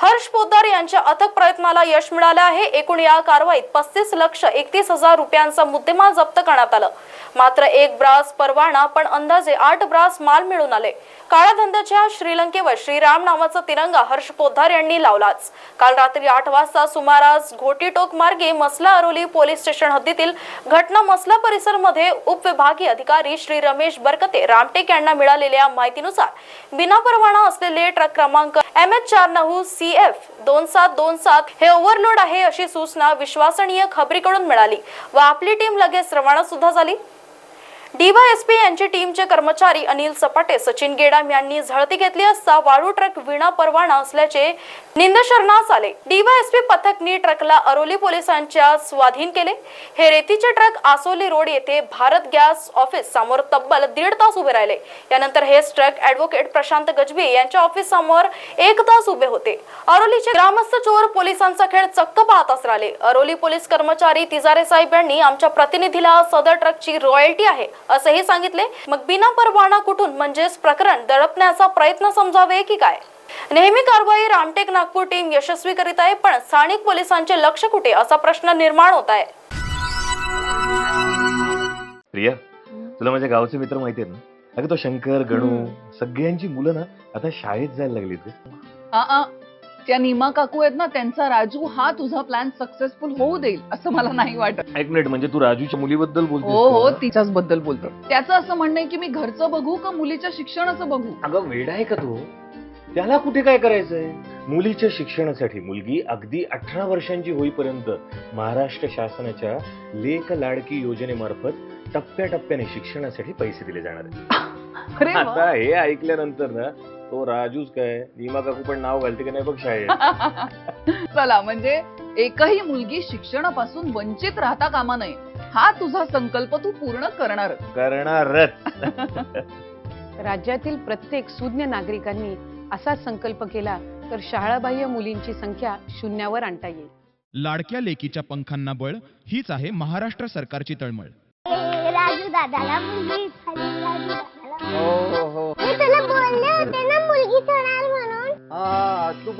हर्ष पोद्दार यांच्या अथक प्रयत्नाला यश मिळालं आहे. एकूण या कारवाईत पस्तीस लक्ष एकतीस हजार रुपयांचा मुद्देमाल जप्त करण्यात आलं. मात्र एक ब्रास परवाना पण अंदाजे आठ ब्रास माल मिळून आले. काळ्या धंद्याच्या श्रीलंकेवर श्रीराम नावाचा तिरंगा हर्ष पोद्दार यांनी लावलाच. काल रात्री आठ वाजता सुमारास घोटीटोक मार्गे मसला अरोली पोलीस स्टेशन हद्दीतील घटना मसला परिसरमध्ये उपविभागीय अधिकारी श्री रमेश बरकते रामटेक यांना मिळालेल्या माहितीनुसार बिना परवाना असलेले ट्रक क्रमांक एम एच चार नऊ सी एफ दोन सात दोन सात हे ओव्हरलोड आहे अशी सूचना विश्वसनीय खबरीकडून मिळाली व आपली टीम लगेच रवाना सुद्धा झाली. डीवायएसपी यांची टीमचे कर्मचारी अनिल सपाटे सचिन गेडाम यांनी झळती घेतली असता वाळू ट्रक विना परवाना असल्याचे निंदशरणास आले. डीवायएसपी पथकनी ट्रकला अरोली पोलिसांच्या स्वाधीन केले. हे रेतीचे ट्रक आसोली रोड येथे भारत गॅस ऑफिस समोर तब्बल दीड तास उभे राहिले. यानंतर हेच ट्रक ऍडव्होकेट प्रशांत गजबी यांच्या ऑफिस समोर एक तास उभे होते. अरोलीचे ग्रामस्थ चोर पोलिसांचा खेळ चक्क पाहताच राहिले. अरोली पोलीस कर्मचारी तिजारे साहेब यांनी आमच्या प्रतिनिधीला सदर ट्रकची रॉयल्टी आहे. असेही सांगितले. मग बिना परवाना कुठून म्हणजेच प्रकरण दडपण्याचा प्रयत्न समजावे की काय? नेहमी कारवाई रामटेक नागपूर टीम यशस्वी करीत आहे पण स्थानिक पोलिसांचे लक्ष कुठे असा प्रश्न निर्माण होत आहे? प्रिया तुला माझ्या गावचे मित्र माहिती आहेत ना? अगं तो शंकर गणू सगळ्यांची मुलं ना आता शाळेत जायला लागली आ, आ, त्या नीमा काकू आहेत ना त्यांचा राजू हा तुझा प्लॅन सक्सेसफुल होऊ देईल असं मला नाही वाटत. एक मिनिट म्हणजे तू राजूच्या मुलीबद्दल बोलतोस हो हो? तिच्याच बद्दल बोलतो. त्याचं असं म्हणणं आहे की मी घरचं बघू का मुलीच्या शिक्षणाचं बघू? अगं वेड आहे का तू? त्याला कुठे काय करायचंय? मुलीच्या शिक्षणासाठी मुलगी अगदी अठरा वर्षांची होईपर्यंत महाराष्ट्र शासनाच्या लेख लाडकी योजनेमार्फत टप्प्याटप्प्याने शिक्षणासाठी पैसे दिले जाणार आहेत. आता हे ऐकल्यानंतर ना तो राजूच काय नीमा काकू पण नाव घालते का नाही बघ शाळेत. चला म्हणजे एकही मुलगी शिक्षणापासून वंचित राहता कामा नये. हा तुझा संकल्प तू पूर्ण करणारच. करणारच. राज्यातील प्रत्येक सुज्ञ नागरिकांनी असा संकल्प केला तर शाळाबाह्य मुलींची संख्या शून्यावर आणता येईल. लाडक्या लेकीच्या पंखांना बळ हीच आहे महाराष्ट्र सरकारची तळमळ. राजू दादाला मुलगी